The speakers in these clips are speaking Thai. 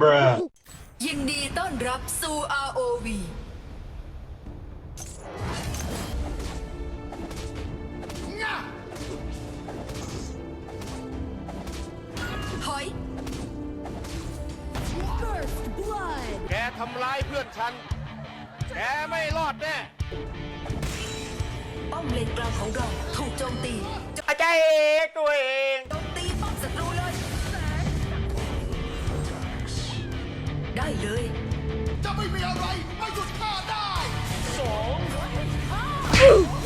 Bruh. ยินดีต้อนรับสู่ ROV ถอย First blood. แกทำร้ายเพื่อนฉัน แกไม่รอดแน่ป้อมเลนกลางของเราถูกโจมตีอาจารย์เอกตัวเองโจมตีป้อม เลย จะไม่มีอะไรมาหยุดข้าได้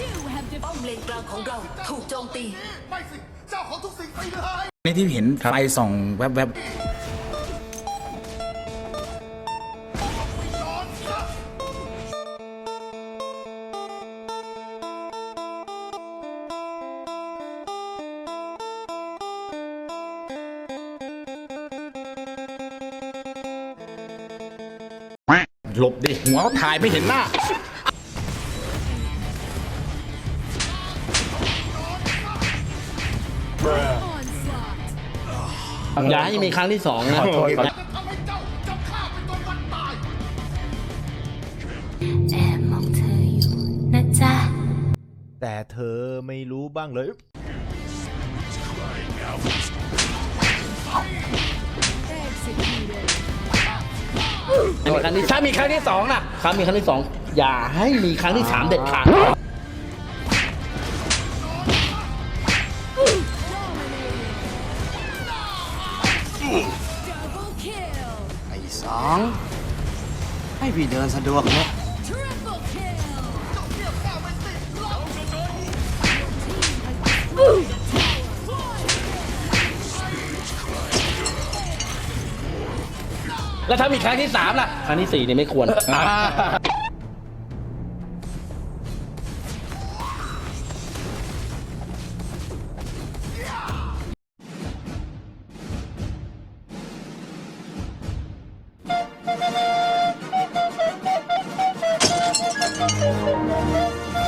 You have ป้อมเลนกลางของเราถูกโจมตี ไม่สิ เจ้าของทุกสิ่งไปเลยในที่เห็นไฟส่องแวบน หลบดิ หัวเขาถ่ายไม่เห็นหน้า Bruh. onslaught. อย่าให้มีครั้งที่สองนะจะทำให้เจ้าจำข้าเป็นตัววันตาย แอบมองเธออยู่นะจ๊ะ แต่เธอไม่รู้บ้างเลย Executed. ถ้ามีครั้งที่สองนะถ้ามีครั้งที่สองอย่าให้มีครั้งที่สามเด็ดขาด Double kill. ไอ้สองให้พี่เดินสะดวกเนี่ย แล้วถ้ามีครั้งที่สามล่ะ ครั้งที่สี่เนี่ยไม่ควร You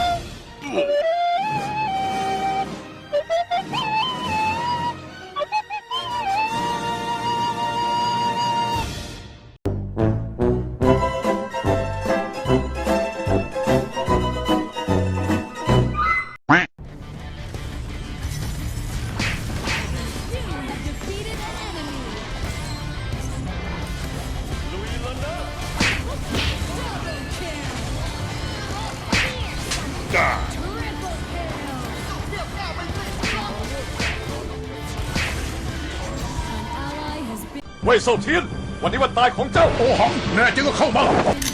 เว่ยเซาเทียน วันนี้วันตายของเจ้าโอ้หองแน่จริงก็เข้ามา defeated.